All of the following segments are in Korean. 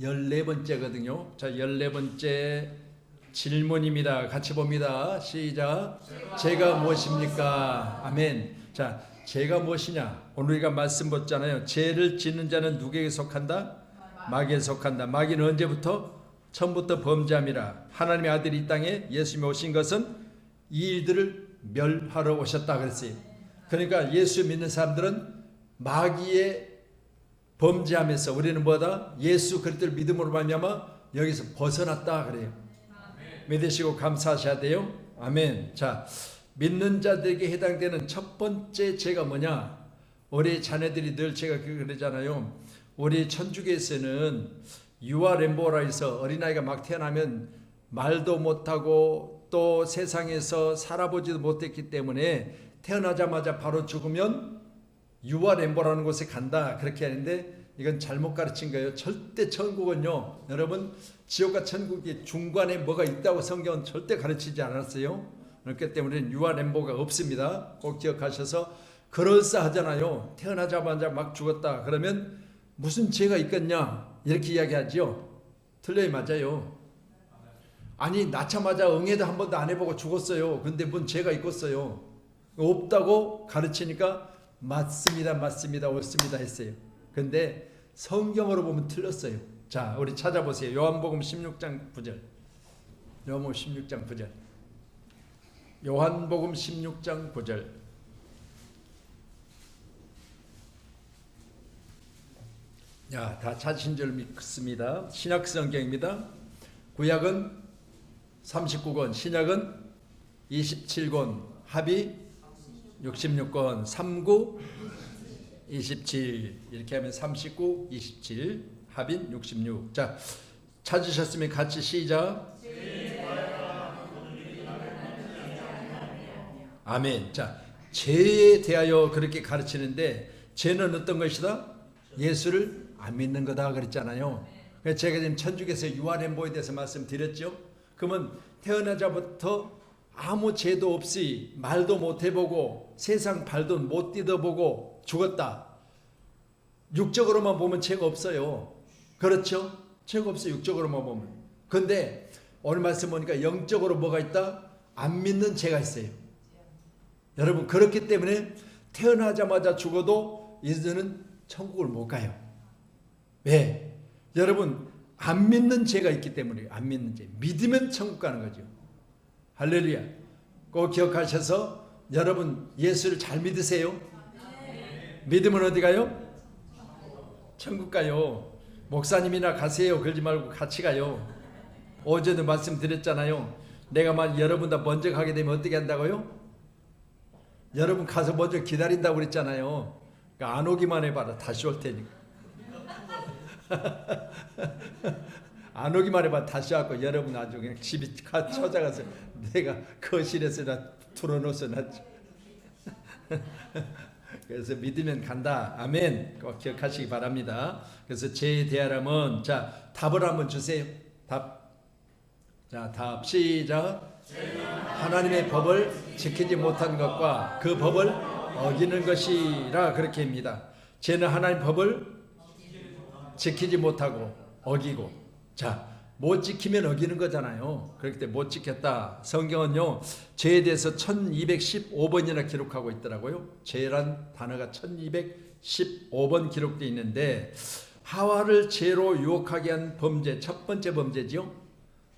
14번째거든요. 자, 14번째 질문입니다. 같이 봅니다. 시작. 제가 무엇입니까? 아멘. 자, 제가 무엇이냐? 오늘 우리가 말씀 봤잖아요. 죄를 짓는 자는 누구에게 속한다? 마귀에 속한다. 마귀는 언제부터? 처음부터 범죄함이라. 하나님의 아들이 이 땅에 예수님이 오신 것은 이 일들을 멸하러 오셨다 그랬어요. 그러니까 예수 믿는 사람들은 마귀의 범죄함에서 우리는 뭐다? 예수 그리스도를 믿음으로 말미암아 여기서 벗어났다 그래요. 믿으시고 감사하셔야 돼요. 아멘. 자, 믿는 자들에게 해당되는 첫 번째 죄가 뭐냐? 우리 자녀들이 늘 제가 그러잖아요. 우리 천주교에서는 유아 렘보라 해서 어린아이가 막 태어나면 말도 못하고 또 세상에서 살아보지도 못했기 때문에 태어나자마자 바로 죽으면 유아 렘보라는 곳에 간다 그렇게 하는데 이건 잘못 가르친 거예요. 절대 천국은요. 여러분 지옥과 천국이 중간에 뭐가 있다고 성경은 절대 가르치지 않았어요. 그렇기 때문에 유아 렘보가 없습니다. 꼭 기억하셔서 그럴싸하잖아요. 태어나자마자 막 죽었다. 그러면 무슨 죄가 있겠냐 이렇게 이야기하죠. 틀려요, 맞아요. 아니 낳자마자 응애도 한 번도 안 해보고 죽었어요. 근데 뭔 죄가 있겠어요. 없다고 가르치니까 맞습니다, 맞습니다, 옳습니다 했어요. 근데 성경으로 보면 틀렸어요. 자, 우리 찾아보세요. 요한복음 16장 9절. 요한복음 16장 9절. 요한복음 16장 9절. 야, 다 찾으신 줄 믿습니다. 신약 성경입니다. 구약은 39권, 신약은 27권, 합이 66권, 39, 27 이렇게 하면 39, 27 합인 66. 자, 찾으셨으면 같이 시작. 아멘. 자, 죄에 대하여 그렇게 가르치는데 죄는 어떤 것이다? 예수를 안 믿는 거다 그랬잖아요. 제가 지금 천주교에서 유아렘보에 대해서 말씀드렸죠. 그러면 태어나자부터 아무 죄도 없이 말도 못 해보고 세상 발도 못 뜯어보고 죽었다. 육적으로만 보면 죄가 없어요. 그렇죠? 죄가 없어요. 육적으로만 보면. 근데 오늘 말씀 보니까 영적으로 뭐가 있다? 안 믿는 죄가 있어요. 여러분 그렇기 때문에 태어나자마자 죽어도 이제는 천국을 못 가요. 왜? 여러분 안 믿는 죄가 있기 때문에 안 믿는 죄. 믿으면 천국 가는 거죠. 할렐루야. 꼭 기억하셔서 여러분 예수를 잘 믿으세요. 믿으면 어디 가요? 천국 가요. 목사님이나 가세요. 그러지 말고 같이 가요. 어제도 말씀드렸잖아요. 내가 만 여러분다 먼저 가게 되면 어떻게 한다고요? 여러분 가서 먼저 기다린다고 그랬잖아요. 그러니까 안 오기만 해봐라. 다시 올 테니까. 안 오기만 해봐 다시 왔고 여러분 그냥 집이 가 찾아가서 내가 거실에서 나 틀어놓어서 놨죠. 그래서 믿으면 간다. 아멘. 꼭 기억하시기 바랍니다. 그래서 죄에 대하라면 자 답을 한번 주세요. 답. 자 답 시작. 하나님의 법을 지키지 못한 것과 그 법을 어기는 것이라 그렇게 합니다. 죄는 하나님 법을 지키지 못하고 어기고 자, 못 지키면 어기는 거잖아요. 그렇기 때문에 못 지켰다. 성경은요, 죄에 대해서 1215번이나 기록하고 있더라고요. 죄란 단어가 1215번 기록되어 있는데, 하와를 죄로 유혹하게 한 범죄, 첫 번째 범죄죠.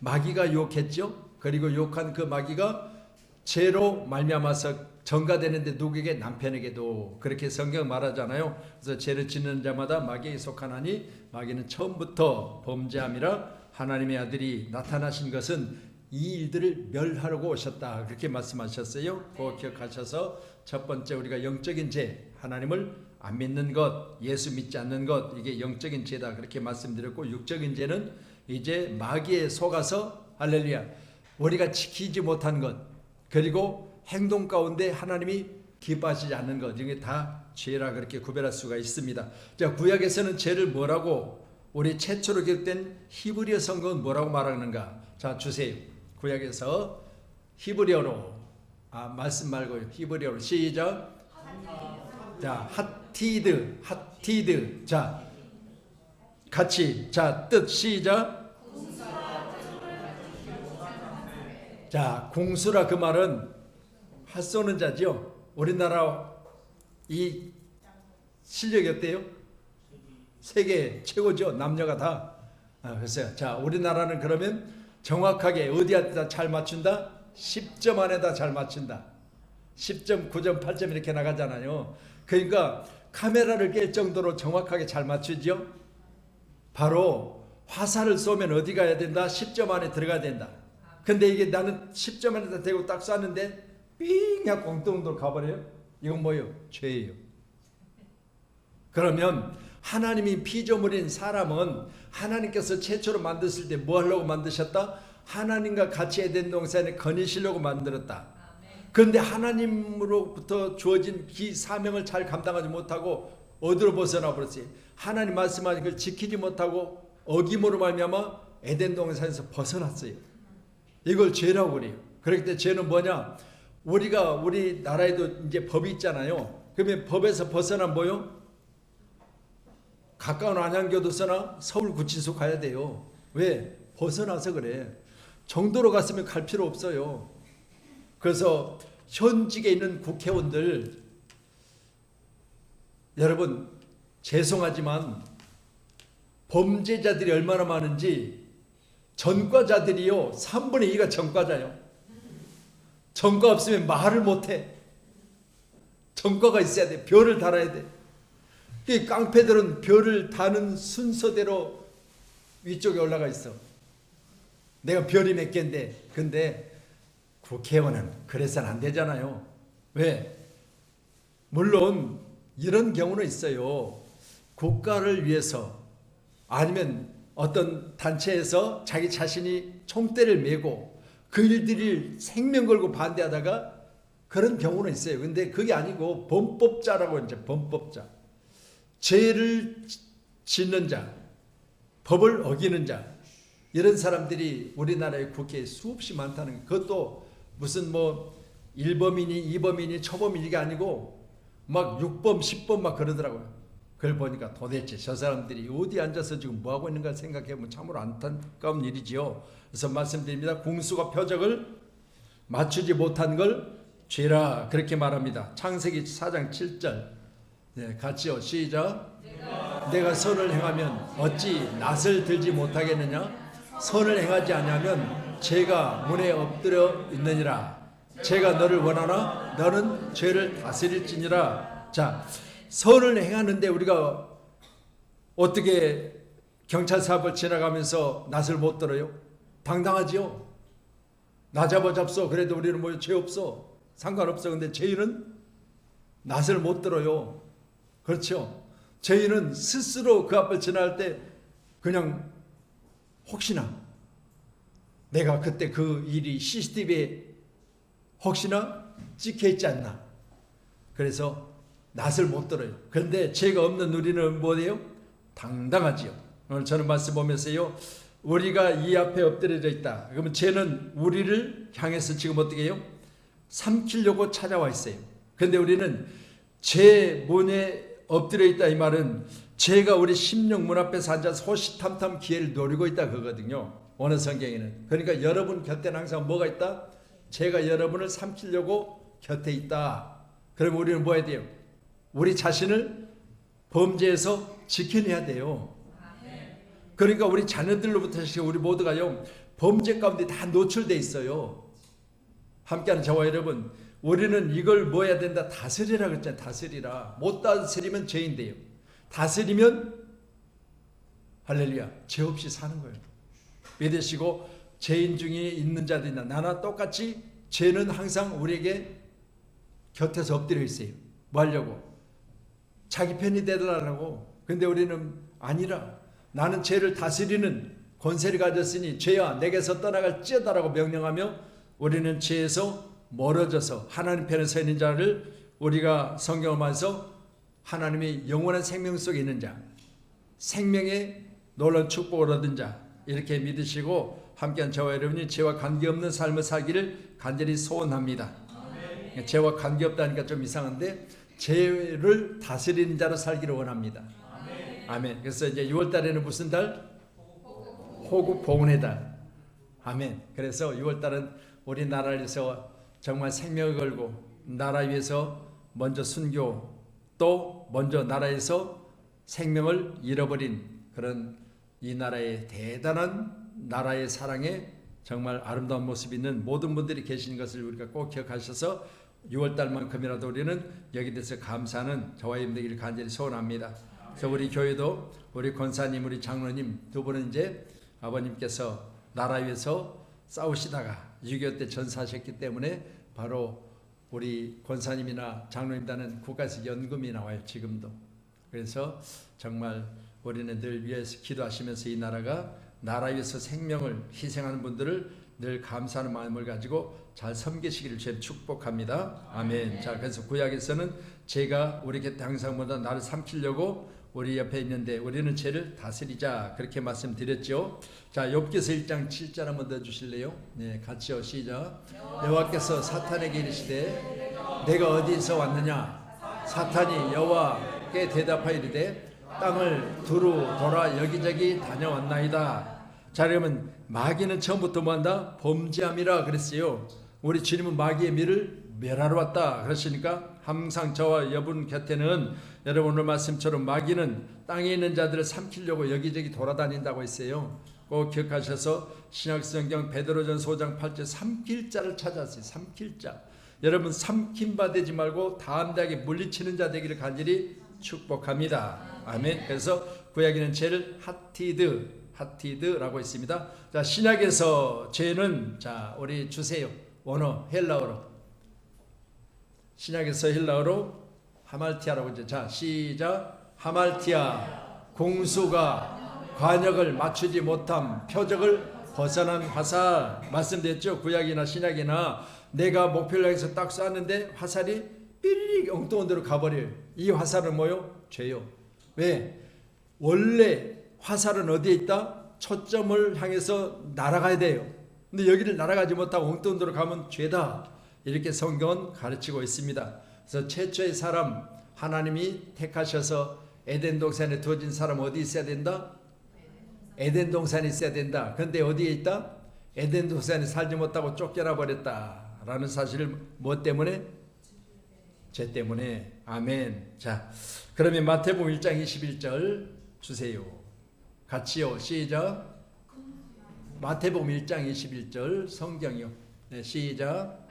마귀가 유혹했죠. 그리고 유혹한 그 마귀가 죄로 말미암아서 전가되는데 누구에게 남편에게도 그렇게 성경 말하잖아요. 그래서 죄를 짓는 자마다 마귀에 속하나니 마귀는 처음부터 범죄함이라 하나님의 아들이 나타나신 것은 이 일들을 멸하려고 오셨다. 그렇게 말씀하셨어요. 그거 기억하셔서 첫 번째 우리가 영적인 죄, 하나님을 안 믿는 것, 예수 믿지 않는 것, 이게 영적인 죄다. 그렇게 말씀드렸고 육적인 죄는 이제 마귀에 속아서 할렐루야. 우리가 지키지 못한 것, 그리고 행동 가운데 하나님이 기뻐하시지 않는 것 이게 다 죄라 그렇게 구별할 수가 있습니다. 자 구약에서는 죄를 뭐라고 우리 최초로 기록된 히브리어 성경은 뭐라고 말하는가? 자 주세요. 구약에서 히브리어로 아 말씀 말고 히브리어로 시작. 자 하티드 하티드 자 같이 자 뜻 시작. 자 공수라 그 말은 할 쏘는 자죠. 우리나라 이 실력이 어때요? 세계 최고죠. 남녀가 다. 아, 글쎄요. 자 우리나라는 그러면 정확하게 어디에다 잘 맞춘다? 10점 안에다 잘 맞춘다. 10점, 9점, 8점 이렇게 나가잖아요. 그러니까 카메라를 깰 정도로 정확하게 잘 맞추죠. 바로 화살을 쏘면 어디 가야 된다? 10점 안에 들어가야 된다. 근데 이게 나는 10점 안에다 대고 딱 쐈는데 삥 하고 공동으로 가버려요. 이건 뭐예요? 죄예요. 그러면 하나님이 피조물인 사람은 하나님께서 최초로 만드실 때 뭐 하려고 만드셨다? 하나님과 같이 에덴 동산에 거니시려고 만들었다. 그런데 하나님으로부터 주어진 기 사명을 잘 감당하지 못하고 어디로 벗어나 버렸어요. 하나님 말씀하신 걸 지키지 못하고 어김으로 말미암아 에덴 동산에서 벗어났어요. 이걸 죄라고 그래요. 그렇기 때문에 죄는 뭐냐? 우리가 우리 나라에도 이제 법이 있잖아요. 그러면 법에서 벗어난 뭐요? 가까운 안양교도소나 서울 구치소 가야 돼요. 왜? 벗어나서 그래. 정도로 갔으면 갈 필요 없어요. 그래서 현직에 있는 국회의원들 여러분 죄송하지만 범죄자들이 얼마나 많은지 전과자들이요 3분의 2가 전과자요. 전과 없으면 말을 못해. 전과가 있어야 돼. 별을 달아야 돼. 이 깡패들은 별을 다는 순서대로 위쪽에 올라가 있어. 내가 별이 몇 개인데, 근데 국회의원은 그래서는 안 되잖아요. 왜? 물론 이런 경우는 있어요. 국가를 위해서 아니면 어떤 단체에서 자기 자신이 총대를 메고 그 일들이 생명 걸고 반대하다가 그런 경우는 있어요. 근데 그게 아니고 범법자라고 이제 범법자. 죄를 짓는 자, 법을 어기는 자, 이런 사람들이 우리나라의 국회에 수없이 많다는 거. 그것도 무슨 뭐 1범이니 2범이니 초범이 이게 아니고 막 6범, 10범 막 그러더라고요. 그걸 보니까 도대체 저 사람들이 어디 앉아서 지금 뭐 하고 있는가 생각해보면 참으로 안타까운 일이지요. 그래서 말씀드립니다. 공수가 표적을 맞추지 못한 걸 죄라 그렇게 말합니다. 창세기 4장 7절. 네, 같이요. 시작. 내가 선을 행하면 어찌 낯을 들지 못하겠느냐? 선을 행하지 아니하면 죄가 문에 엎드려 있느니라. 죄가 너를 원하나 너는 죄를 다스릴지니라. 자, 선을 행하는데 우리가 어떻게 경찰서 앞을 지나가면서 낯을 못 들어요? 당당하지요. 나 잡아 잡소. 그래도 우리는 뭐 죄 없어. 상관없어. 근데 죄인은 낯을 못 들어요. 그렇죠. 죄인은 스스로 그 앞을 지나갈 때 그냥 혹시나 내가 그때 그 일이 CCTV에 혹시나 찍혀 있지 않나. 그래서 낯을 못 들어요. 그런데 죄가 없는 우리는 뭐예요? 당당하지요. 오늘 저는 말씀 보면서요. 우리가 이 앞에 엎드려져 있다. 그러면 죄는 우리를 향해서 지금 어떻게 해요? 삼키려고 찾아와 있어요. 그런데 우리는 죄 문에 엎드려 있다 이 말은 죄가 우리 심령 문 앞에서 앉아서 호시탐탐 기회를 노리고 있다 그거든요. 어느 성경에는. 그러니까 여러분 곁에는 항상 뭐가 있다? 죄가 여러분을 삼키려고 곁에 있다. 그럼 우리는 뭐 해야 돼요? 우리 자신을 범죄에서 지켜내야 돼요. 그러니까 우리 자녀들로부터 우리 모두가요 범죄 가운데 다 노출돼 있어요. 함께하는 저와 여러분, 우리는 이걸 뭐 해야 된다? 다스리라 그랬잖아요. 다스리라. 못 다스리면 죄인데요. 다스리면 할렐루야. 죄 없이 사는 거예요. 믿으시고 죄인 중에 있는 자들이나 나나 똑같이 죄는 항상 우리에게 곁에서 엎드려 있어요. 뭐 하려고? 자기 편이 되더라고. 근데 우리는 아니라 나는 죄를 다스리는 권세를 가졌으니 죄야 내게서 떠나갈지어다라고 명령하며 우리는 죄에서 멀어져서 하나님 편에 서 있는 자를 우리가 성경을 말해서 하나님의 영원한 생명 속에 있는 자, 생명의 놀라운 축복을 얻은 자 이렇게 믿으시고 함께한 저와 여러분이 죄와 관계없는 삶을 살기를 간절히 소원합니다. 죄와 관계없다니까 좀 이상한데 죄를 다스리는 자로 살기를 원합니다. 아멘. 그래서 이제 6월 달에는 무슨 달? 호국 보훈의 달. 아멘. 그래서 6월 달은 우리나라에서 정말 생명을 걸고 나라 위해서 먼저 순교 또 먼저 나라에서 생명을 잃어버린 그런 이 나라의 대단한 나라의 사랑에 정말 아름다운 모습이 있는 모든 분들이 계신 것을 우리가 꼭 기억하셔서 6월 달만큼이라도 우리는 여기 대해서 감사하는 저와 힘되기를 간절히 소원합니다. 그래서 우리 교회도 우리 권사님, 우리 장로님 두 분은 이제 아버님께서 나라 위해서 싸우시다가 6.25 때 전사하셨기 때문에 바로 우리 권사님이나 장로님단은 국가에서 연금이 나와요 지금도. 그래서 정말 우리는 늘 위해서 기도하시면서 이 나라가 나라 위해서 생명을 희생하는 분들을 늘 감사하는 마음을 가지고 잘 섬기시기를 주님 축복합니다. 아멘. 자, 그래서 구약에서는 제가 우리 곁에 항상 보다 나를 삼키려고 우리 옆에 있는데 우리는 죄를 다스리자 그렇게 말씀드렸죠. 자, 욥기서 1장 7절 한번 더 주실래요? 네, 같이요. 시작. 여호와께서 사탄에게 이르시되 내가 어디서 왔느냐? 사탄이 여호와께 대답하여 이르되 땅을 두루 돌아 여기저기 다녀왔나이다. 자, 그러면 마귀는 처음부터 뭐 한다? 범죄함이라 그랬어요. 우리 주님은 마귀의 미를 멸하러 왔다. 그러시니까 항상 저와 여러분 곁에는 여러분 오늘 말씀처럼 마귀는 땅에 있는 자들을 삼키려고 여기저기 돌아다닌다고 했어요. 꼭 기억하셔서 신약성경 베드로전 소장 8절 삼킬 자를 찾았어요. 삼킬 자. 여러분 삼킴 받지 말고 다함대하게 물리치는 자 되기를 간절히 축복합니다. 아멘. 그래서 구약에는 죄를 하티드, 하티드라고 있습니다. 자 신약에서 죄는 자 우리 주세요. 원어 헬라어로. 신약에서 헬라어로 하말티아라고 이제 자 시작. 하말티아 공수가 관역을 맞추지 못함 표적을 벗어난 화살. 말씀드렸죠? 구약이나 신약이나 내가 목표를 향해서 딱 쐈는데 화살이 삐리릭 엉뚱한 데로 가버려요 이 화살은 뭐요? 죄요. 왜? 원래 화살은 어디에 있다 초점을 향해서 날아가야 돼요 근데 여기를 날아가지 못하고 엉뚱한 데로 가면 죄다 이렇게 성경은 가르치고 있습니다. 그래서 최초의 사람 하나님이 택하셔서 에덴 동산에 두어진 사람 어디 있어야 된다? 에덴 동산에 있어야 된다. 그런데 어디에 있다? 에덴 동산에 살지 못하고 쫓겨나 버렸다라는 사실을 뭐 때문에? 죄 때문에. 아멘. 자, 그러면 마태복음 1장 21절 주세요. 같이요. 시작. 마태복음 1장 21절 성경이요. 네, 시작.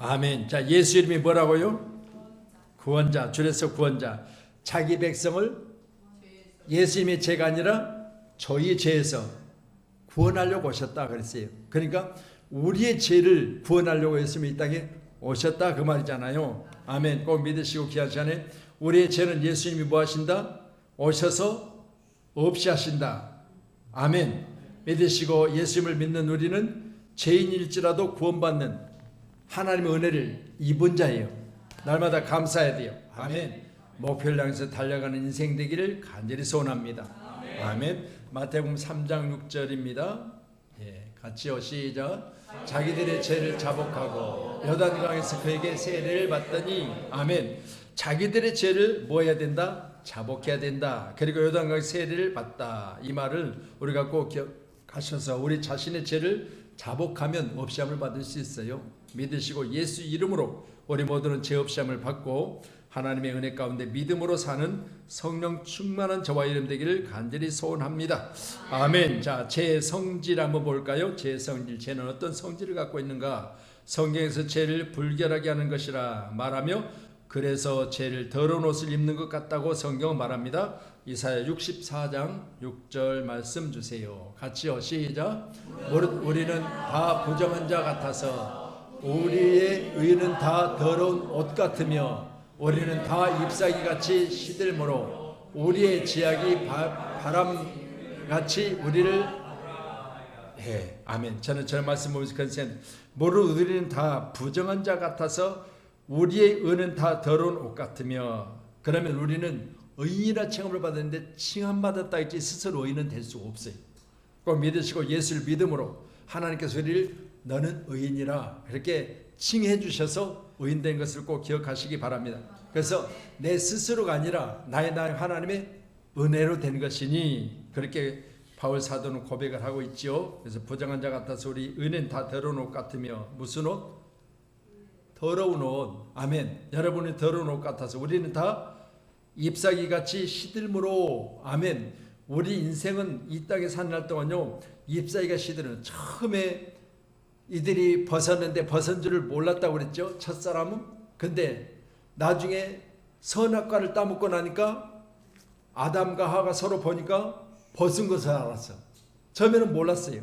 아멘. 자, 예수 이름이 뭐라고요? 구원자, 줄에서 구원자. 자기 백성을 예수님의 죄가 아니라 저희 죄에서 구원하려고 오셨다 그랬어요. 그러니까 우리의 죄를 구원하려고 예수님이 이 땅에 오셨다 그 말이잖아요. 아멘. 꼭 믿으시고 시간에 우리의 죄는 예수님이 뭐 하신다? 오셔서 없이 하신다. 아멘. 믿으시고 예수님을 믿는 우리는 죄인일지라도 구원받는 하나님의 은혜를 입은 자예요. 날마다 감사해야 돼요. 아멘. 목표를 향해서 달려가는 인생 되기를 간절히 소원합니다. 아멘. 마태복음 3장 6절입니다. 예, 같이요. 시작. 자기들의 죄를 자복하고 여단강에서 그에게 세례를 받더니 아멘. 자기들의 죄를 뭐 해야 된다? 자복해야 된다. 그리고 요단강 세례를 받다. 이 말을 우리가 꼭 기억하셔서 우리 자신의 죄를 자복하면 없이함을 받을 수 있어요. 믿으시고 예수 이름으로 우리 모두는 죄 없이함을 받고 하나님의 은혜 가운데 믿음으로 사는 성령 충만한 저와 이름 되기를 간절히 소원합니다. 아멘. 자, 제 성질 한번 볼까요? 제 성질. 죄는 어떤 성질을 갖고 있는가? 성경에서 죄를 불결하게 하는 것이라 말하며 그래서 죄를 더러운 옷을 입는 것 같다고 성경은 말합니다. 이사야 64장 6절 말씀 주세요. 같이요. 시작. 우리는 다 부정한 자 같아서 우리의 의는 다 더러운 옷 같으며 우리는 다 잎사귀 같이 시들므로 우리의 지약이 바 람 같이 우리를 해. 아멘. 저는 저 말씀 보면서 모르 우리는 다 부정한 자 같아서 우리의 의는 다 더러운 옷 같으며 그러면 우리는 의인이라 칭함을 받았는데 칭함 받았다 했지 스스로 의인은 될 수 없어요. 꼭 믿으시고 예수를 믿음으로 하나님께서 우리를 너는 의인이라 그렇게 칭해 주셔서 의인된 것을 꼭 기억하시기 바랍니다. 그래서 내 스스로가 아니라 나의 나의 하나님의 은혜로 된 것이니 그렇게 바울 사도는 고백을 하고 있죠. 그래서 부정한 자 같아서 우리 은혜는 다 더러운 옷 같으며 무슨 옷? 더러운 옷. 아멘. 여러분이 더러운 옷 같아서 우리는 다 잎사귀 같이 시들므로 아멘. 우리 인생은 이 땅에 사는 날 동안요 잎사귀가 시들은 처음에 이들이 벗었는데 벗은 줄을 몰랐다고 그랬죠 첫사람은. 근데 나중에 선악과를 따먹고 나니까 아담과 하가 서로 보니까 벗은 것을 알았어. 처음에는 몰랐어요.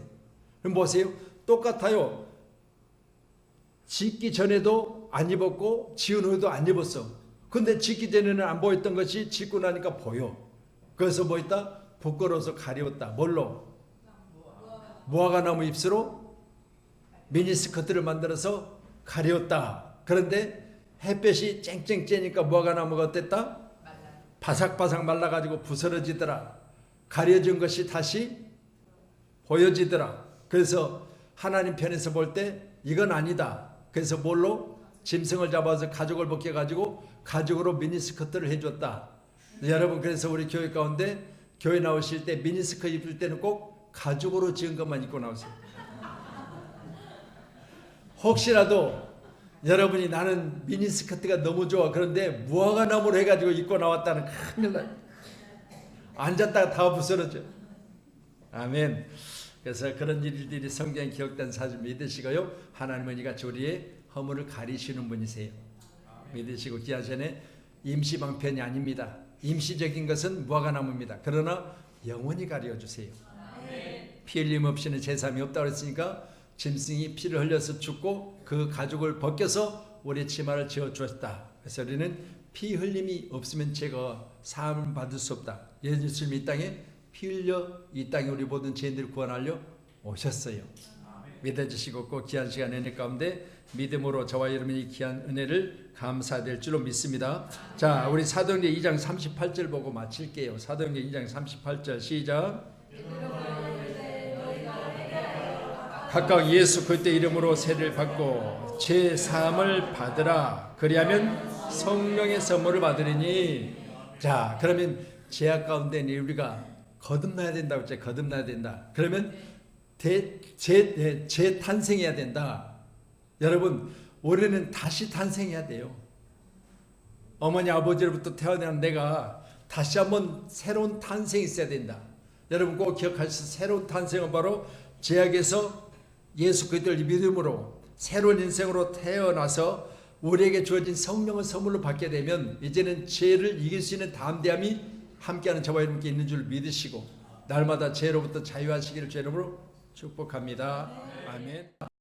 그럼 보세요. 똑같아요. 짓기 전에도 안 입었고 지은 후에도 안 입었어. 근데 짓기 전에는 안 보였던 것이 짓고 나니까 보여. 그래서 뭐 있다? 부끄러워서 가려웠다. 뭘로? 무화과 나무. 잎으로 미니스커트를 만들어서 가려웠다. 그런데 햇볕이 쨍쨍 쬐니까 무화과 나무가 어땠다? 바삭바삭 말라가지고 부스러지더라. 가려진 것이 다시 보여지더라. 그래서 하나님 편에서 볼 때 이건 아니다. 그래서 뭘로? 짐승을 잡아서 가죽을 벗겨가지고 가죽으로 미니스커트를 해줬다. 여러분 그래서 우리 교회 가운데 교회 나오실 때 미니스커트 입을 때는 꼭 가죽으로 지은 것만 입고 나오세요. 혹시라도 여러분이 나는 미니스커트가 너무 좋아 그런데 무화과 나무로 해가지고 입고 나왔다는 큰일 나. 앉았다가 다 부스러져. 아멘. 그래서 그런 일들이 성경에 기록된 사실 믿으시고요. 하나님은 이같이 우리의 허물을 가리시는 분이세요. 믿으시고 기하전에 임시방편이 아닙니다. 임시적인 것은 무화과 나무입니다. 그러나 영원히 가려 주세요. 피 흘림 없이는 제삼이 없다고 했으니까 짐승이 피를 흘려서 죽고 그 가죽을 벗겨서 우리 치마를 지어 주었다. 그래서 우리는 피 흘림이 없으면 제가 사함을 받을 수 없다. 예수님 이 땅에 피 흘려 이 땅에 우리 모든 죄인들을 구원하려 오셨어요. 믿어주시고 꼭 귀한 시간 은혜 가운데 믿음으로 저와 여러분이 귀한 은혜를 감사될 줄로 믿습니다. 자, 우리 사도행전 2장 38절 보고 마칠게요. 사도행전 2장 38절 시작. 각각 예수 그때 이름으로 세를 받고 죄 사함을 받으라. 그리하면 성령의 선물을 받으리니. 자, 그러면 죄악 가운데 우리가 거듭나야 된다고 했죠. 거듭나야 된다. 그러면 대, 재, 예, 재탄생해야 된다. 여러분, 올해는 다시 탄생해야 돼요. 어머니 아버지로부터 태어난 내가 다시 한번 새로운 탄생이 있어야 된다. 여러분 꼭 기억하시오. 새로운 탄생은 바로 죄악에서 예수 그리스도를 믿음으로 새로운 인생으로 태어나서 우리에게 주어진 성령을 선물로 받게 되면 이제는 죄를 이길 수 있는 담대함이 함께하는 저와 여러분께 있는 줄 믿으시고 날마다 죄로부터 자유하시기를 죄 이름으로 축복합니다. 아멘.